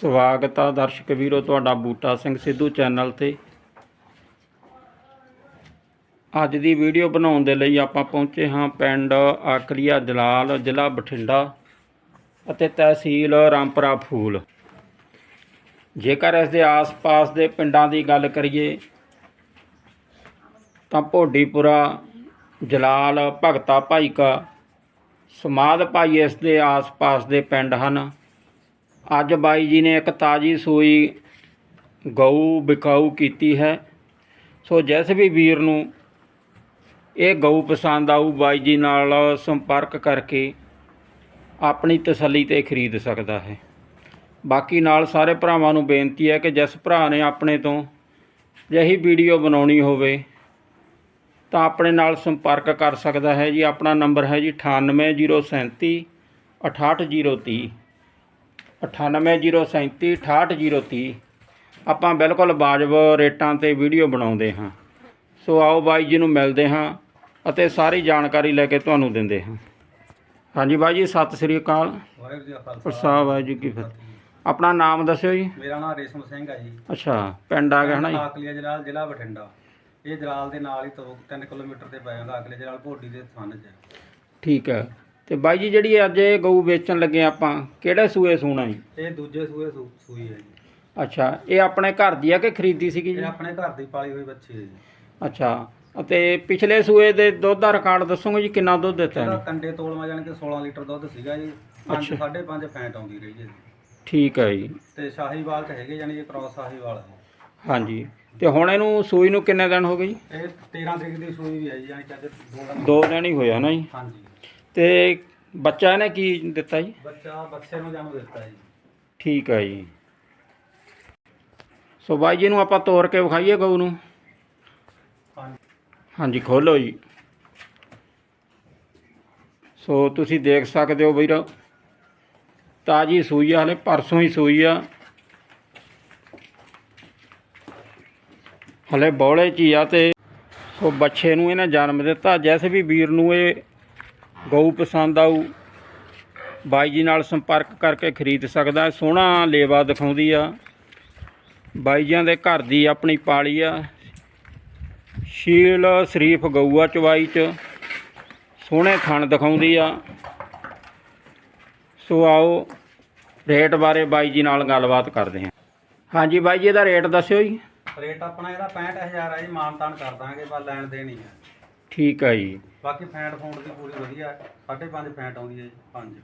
ਸਵਾਗਤ ਆ ਦਰਸ਼ਕ ਵੀਰੋ, ਤੁਹਾਡਾ ਬੂਟਾ ਸਿੰਘ ਸਿੱਧੂ ਚੈਨਲ ਤੇ। ਅੱਜ ਦੀ ਵੀਡੀਓ ਬਣਾਉਣ ਦੇ ਲਈ ਆਪਾਂ ਪਹੁੰਚੇ ਹਾਂ ਪਿੰਡ ਆਕਲੀਆ ਜਲਾਲ, ਜ਼ਿਲ੍ਹਾ ਬਠਿੰਡਾ ਅਤੇ ਤਹਿਸੀਲ ਰਾਮਪੁਰਾ ਫੂਲ। ਜੇਕਰ ਇਸ ਦੇ ਆਸ-ਪਾਸ ਦੇ ਪਿੰਡਾਂ ਦੀ ਗੱਲ ਕਰੀਏ, ਤਾਂ ਭੋਡੀਪੁਰਾ, ਜਲਾਲ, ਭਗਤਾ ਭਾਈਕਾ, ਸਮਾਧ ਭਾਈ ਇਸ ਦੇ ਆਸ-ਪਾਸ ਦੇ ਪਿੰਡ ਹਨ। ਅੱਜ ਬਾਈ ਜੀ ਨੇ ਇੱਕ ਤਾਜੀ ਸੂਈ ਗਊ ਵਿਕਾਊ ਕੀਤੀ ਹੈ। ਸੋ ਜਿਸ ਵੀ ਵੀਰ ਨੂੰ ਇਹ ਗਊ ਪਸੰਦ ਆਊ, ਬਾਈ ਜੀ ਨਾਲ ਸੰਪਰਕ ਕਰਕੇ ਆਪਣੀ ਤਸੱਲੀ ਤੇ ਖਰੀਦ ਸਕਦਾ ਹੈ। ਬਾਕੀ ਨਾਲ ਸਾਰੇ ਭਰਾਵਾਂ ਨੂੰ ਬੇਨਤੀ ਹੈ ਕਿ ਜਿਸ ਭਰਾ ਨੇ ਆਪਣੇ ਤੋਂ ਜਿਹੀ ਵੀਡੀਓ ਬਣਾਉਣੀ ਹੋਵੇ, ਤਾਂ ਆਪਣੇ ਨਾਲ ਸੰਪਰਕ ਕਰ ਸਕਦਾ ਹੈ ਜੀ। ਆਪਣਾ ਨੰਬਰ ਹੈ ਜੀ 98037 68030 98037 68030 ਆਪਾਂ ਬਿਲਕੁਲ ਵਾਜਬ ਰੇਟਾਂ ਤੇ ਵੀਡੀਓ ਬਣਾਉਂਦੇ ਹਾਂ ਸੋ ਆਓ ਬਾਈ ਜੀ ਨੂੰ ਮਿਲਦੇ ਹਾਂ ਅਤੇ ਸਾਰੀ ਜਾਣਕਾਰੀ ਲੈ ਕੇ ਤੁਹਾਨੂੰ ਦਿੰਦੇ ਹਾਂ ਹਾਂਜੀ ਬਾਈ ਜੀ ਸਤਿ ਸ੍ਰੀ ਅਕਾਲ ਵਾਹਿਗੁਰੂ ਜੀ ਕਾ ਖਾਲਸਾ ਵਾਹਿਗੁਰੂ ਜੀ ਕੀ ਫਤਿਹ ਆਪਣਾ ਨਾਮ ਦੱਸਿਓ ਜੀ ਮੇਰਾ ਨਾਮ ਰੇਸ਼ਮ ਸਿੰਘ ਹੈ ਜੀ ਅੱਛਾ ਪਿੰਡ ਆ ਗਿਆ ਹਨਾ ਜੀ ਆਕਲੀਆ ਜਲਾਲ ਜ਼ਿਲ੍ਹਾ ਬਠਿੰਡਾ ਇਹ ਜਲਾਲ ਦੇ ਨਾਲ ਹੀ ਤੋਂ 3 ਕਿਲੋਮੀਟਰ ਤੇ ਪੈ ਜਾਂਦਾ ਆਕਲੀਆ ਜਲਾਲ ਭੋਡੀ ਦੇ ਥੰਨ 'ਚ ਠੀਕ ਹੈ ਤੇ ਬਾਈ ਜੀ ਜਿਹੜੀ ਅੱਜ ਇਹ ਗਊ ਵੇਚਣ ਲੱਗੇ ਆਪਾਂ ਕਿਹੜੇ ਸੂਏ ਸੂਣਾ ਜੀ? ਇਹ ਦੂਜੇ ਸੂਏ ਸੂ- ਸੂਈ ਹੈ ਜੀ। ਅੱਛਾ ਇਹ ਆਪਣੇ ਘਰ ਦੀ ਆ ਕਿ ਖਰੀਦੀ ਸੀਗੀ ਇਹ ਜੀ ਆਪਣੇ ਘਰ ਦੀ ਪਾਲੀ ਹੋਈ ਬੱਚੀ ਹੈ ਜੀ। ਅੱਛਾ ਅਤੇ ਪਿਛਲੇ ਸੂਏ ਦੇ ਦੁੱਧ ਦਾ ਰਿਕਾਰਡ ਦੱਸੋਗੇ ਜੀ ਕਿੰਨਾ ਦੁੱਧ ਦਿੱਤਾ ਇਹਦਾ ਇਹਨੇ ਕੰਡੇ ਤੋਲਵਾ ਜਾਣ ਕੇ 16 ਲੀਟਰ ਦੁੱਧ ਸੀਗਾ ਜੀ 5 5.5 ਫੈਂਟ ਆਉਂਦੀ ਰਹੀ ਜੀ। ਠੀਕ ਹੈ ਜੀ। ਤੇ ਸ਼ਾਹੀਵਾਲ ਤੇ ਹੈਗੇ ਜਾਨੀ ਕਿ ਕ੍ਰਾਸ ਸ਼ਾਹੀਵਾਲ ਹੈ। ਹਾਂਜੀ ਤੇ ਹੁਣ ਇਹਨੂੰ ਸੂਈ ਨੂੰ ਕਿੰਨੇ ਦਿਨ ਹੋ ਗਏ ਜੀ? ਇਹ 13 ਤਰੀਕ ਦੀ ਸੂਈ ਵੀ ਹੈ ਜੀ ਜਾਨੀ ਕਿ ਅੱਜ ਦੋ ਦਿਨ ਦੋ ਦਿਨ ਹੀ ਹੋਇਆ ਨਾ ਜੀ? ਹਾਂਜੀ। ਤੇ ਬੱਚਾ ਇਹਨੇ ਕੀ ਦਿੱਤਾ ਜੀ? ਬੱਚਾ ਬੱਚੇ ਨੂੰ ਜਨਮ ਦਿੱਤਾ ਜੀ। ਠੀਕ ਹੈ ਜੀ। ਸੋ ਬਾਈ ਜੀ ਨੂੰ ਆਪਾਂ ਤੋੜ ਕੇ ਵਿਖਾਈਏ ਗਊ ਨੂੰ। ਹਾਂਜੀ। ਹਾਂਜੀ ਖੋਲੋ ਜੀ। ਸੋ ਤੁਸੀਂ ਦੇਖ ਸਕਦੇ ਹੋ ਵੀਰ ਤਾਜੀ ਸੂਈ ਆ ਹਲੇ ਪਰਸੋਂ ਹੀ ਸੂਈ ਆ। ਹਲੇ ਬੌਲੇ ਚ ਹੀ ਆ ਤੇ ਸੋ ਬੱਚੇ ਨੂੰ ਇਹਨੇ ਜਨਮ ਦਿੱਤਾ। ਜਿਸ ਵੀ ਵੀਰ ਨੂੰ ਇਹ ਗਊ ਪਸੰਦ ਆਊ ਬਾਈ ਜੀ ਨਾਲ ਸੰਪਰਕ ਕਰਕੇ ਖਰੀਦ ਸਕਦਾ। ਸੋਹਣਾ ਲੇਵਾ ਦਿਖਾਉਂਦੀ ਆ। ਬਾਈ ਜੀਆਂ ਦੇ ਘਰ ਦੀ ਆਪਣੀ ਪਾਲੀ ਆ। ਸ਼ੀਲ ਸ਼ਰੀਫ ਗਊਆ ਚਵਾਈ ਚ ਸੋਹਣੇ ਥਣ ਦਿਖਾਉਂਦੀ ਆ। ਸੋ ਆਓ ਰੇਟ ਬਾਰੇ ਬਾਈ ਜੀ ਨਾਲ ਗੱਲਬਾਤ ਕਰਦੇ ਹਾਂ। ਹਾਂਜੀ ਬਾਈ ਜੀ ਇਹਦਾ ਰੇਟ ਦੱਸਿਓ ਜੀ। ਰੇਟ ਆਪਣਾ ਇਹਦਾ 65000 ਹੈ ਜੀ ਮਾਨਤਾਨ ਕਰ ਦਾਂਗੇ ਬਸ ਲੈਣ ਦੇਣੀ ਹੈ ਠੀਕ ਹੈ ਜੀ। ਬਾਕੀ ਫੈਂਟ ਫੂਡ ਦੀ ਪੂਰੀ ਵਧੀਆ ਹੈ। 5.5 ਫੈਂਟ ਆਉਂਦੀ ਹੈ ਜੀ 5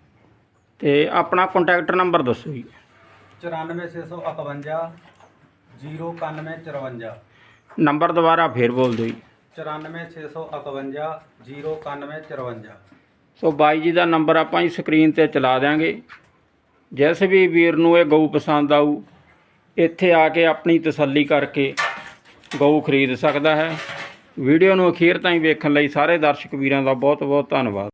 ਤੇ ਆਪਣਾ ਕੰਟੈਕਟ ਨੰਬਰ ਦੱਸੋ ਜੀ। 94651 09154 ਨੰਬਰ ਦੁਬਾਰਾ ਫੇਰ ਬੋਲ ਦਿਓ ਜੀ। 94651 09154 ਸੋ ਬਾਈ ਜੀ ਦਾ ਨੰਬਰ ਆਪਾਂ ਹੀ ਸਕਰੀਨ ਤੇ ਚਲਾ ਦਿਆਂਗੇ। ਜਿਸ ਵੀ ਵੀਰ ਨੂੰ ਇਹ ਗਊ ਪਸੰਦ ਆਊ ਇੱਥੇ ਆ ਕੇ ਆਪਣੀ ਤਸੱਲੀ ਕਰਕੇ ਗਊ ਖਰੀਦ ਸਕਦਾ ਹੈ। ਵੀਡੀਓ ਨੂੰ ਅਖੀਰ ਤਾਈਂ ਵੇਖਣ ਲਈ ਸਾਰੇ ਦਰਸ਼ਕ ਵੀਰਾਂ ਦਾ ਬਹੁਤ ਬਹੁਤ ਧੰਨਵਾਦ।